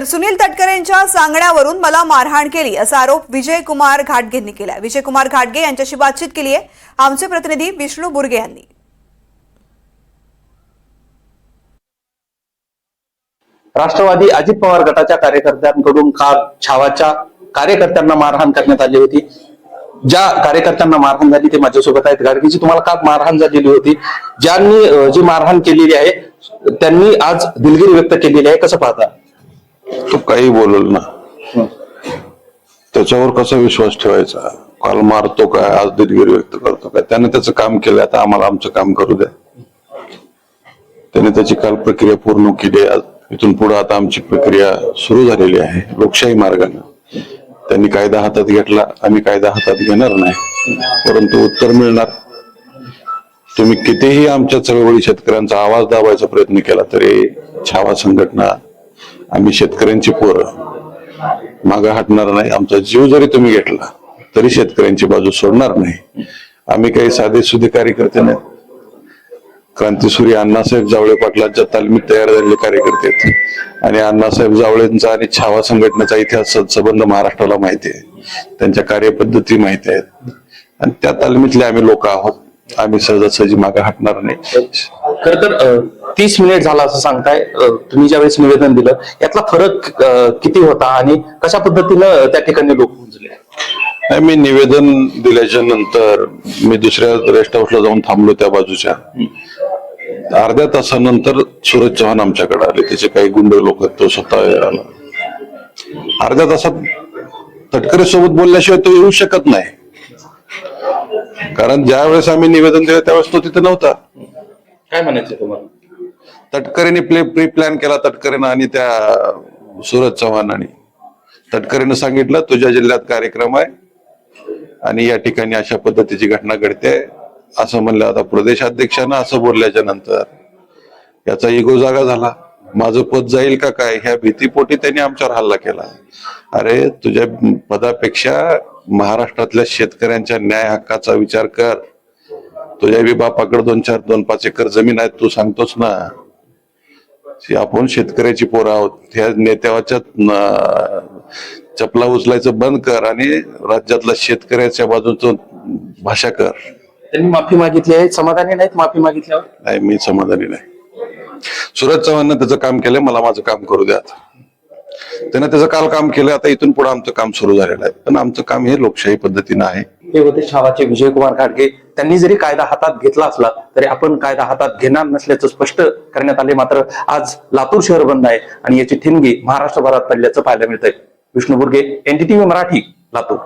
तर सुनील तटकरेंच्या सांगण्यावरून मला मारहाण केली असा आरोप विजय कुमार घाटगेंनी केला विजय कुमार घाटगे यांच्याशी बातचीत केली आहे आमचे प्रतिनिधी विष्णू बुर्गे यांनी. राष्ट्रवादी अजित पवार गटाच्या कार्यकर्त्यांकडून काल छावाच्या कार्यकर्त्यांना मारहाण करण्यात आली होती. ज्या कार्यकर्त्यांना मारहाण झाली ते माझ्यासोबत आहेत. गाडगेची तुम्हाला का मारहाण झालेली होती? ज्यांनी जी मारहाण केलेली आहे त्यांनी आज दिलगिरी व्यक्त केलेली आहे. कसं पाहता? तो काही बोलल ना. त्याच्यावर कसा विश्वास ठेवायचा? काल मारतो काय आज दिलगिरी व्यक्त करतो काय त्याने त्याचं काम केलं आता आम्हाला आमचं काम करू द्या. त्याने त्याची काल प्रक्रिया पूर्ण केली. आज इथून पुढे आता आमची प्रक्रिया सुरू झालेली आहे लोकशाही मार्गाने. त्यांनी कायदा हातात घेतला. आम्ही कायदा हातात घेणार नाही परंतु उत्तर मिळणार. तुम्ही कितीही आमच्या चळवळी शेतकऱ्यांचा आवाज दाबायचा प्रयत्न केला तरी छावा संघटना आम्ही शेतकऱ्यांची पोरं. मागं हटणार नाही. आमचा जीव जरी तुम्ही घेतला तरी शेतकऱ्यांची बाजू सोडणार नाही. आम्ही काही साधे सुधे कार्यकर्ते नाही क्रांतीसूर्य अण्णासाहेब जावळे पाटलांच्या तालमीत तयार झालेले कार्यकर्ते आहेत. आणि अण्णासाहेब जावळेंचा आणि छावा संघटनेचा इतिहास संबंध महाराष्ट्राला माहिती आहे. त्यांच्या कार्यपद्धती माहिती आहेत. आणि त्या तालमीतले आम्ही लोक आहोत. आम्ही सहजासहजी मागे हटणार नाही. खर तर तीस मिनिट झाला असं सांगताय. तुम्ही ज्यावेळेस निवेदन दिलं यातला फरक किती होता आणि कशा पद्धतीनं त्या ठिकाणी लोक पोहोचले? मी निवेदन दिल्याच्या नंतर मी दुसऱ्या रेस्ट हाऊसला जाऊन थांबलो त्या बाजूच्या. अर्ध्या तासानंतर सूरज चव्हाण आमच्याकडे आले. त्याचे काही गुंड लोक तो स्वतः आला अर्ध्या तासात तटकरे सोबत बोलल्याशिवाय तो येऊ शकत नाही. कारण ज्या वेळेस आम्ही निवेदन दिलं त्यावेळेस तो तिथे नव्हता. काय म्हणायचं तुम्हाला? तटकरेने प्ले प्री प्लॅन केला तटकरेनं आणि त्या सूरज चव्हाणांनी तटकरेनं सांगितलं तुझ्या जिल्ह्यात कार्यक्रम आहे आणि या ठिकाणी अशा पद्धतीची घटना घडते. असं म्हणलं आता प्रदेशाध्यक्षांना असं बोलल्याच्या नंतर याचा इगो जागा झाला. माझं पद जाईल का काय? ह्या भीतीपोटी त्यांनी आमच्यावर हल्ला केला. अरे तुझ्या पदापेक्षा महाराष्ट्रातल्या शेतकऱ्यांच्या न्याय हक्काचा विचार कर. तुझ्या बी बापाकडे दोन चार दोन पाच एकर जमीन आहेत तू सांगतोस ना. आपण शेतकऱ्याची पोरं आहोत. ह्या नेत्याच्या चपला उचलायचं बंद कर आणि राज्यातल्या शेतकऱ्याच्या बाजूचं भाषा कर. त्यांनी माफी मागितली आहे. समाधानी नाहीत माफी मागितल्यावर? नाही मी समाधानी नाही. सुरज चव्हाणनं त्याचं काम केलंय मला माझं काम करू द्या. त्यानं त्याचं काल काम केलं आता इथून पुढे आमचं काम सुरू झालेलं आहे. पण आमचं काम हे लोकशाही पद्धतीनं आहे. हे होते छावाचे विजयकुमार घाटगे त्यांनी जरी कायदा हातात घेतला असला तरी आपण कायदा हातात घेणार नसल्याचं स्पष्ट करण्यात आले. मात्र आज लातूर शहर बंद आहे आणि याची ठिणगी महाराष्ट्रभरात पडल्याचं पाहायला मिळतंय. विष्णू बुर्गे एनडीटीव्ही मराठी लातूर.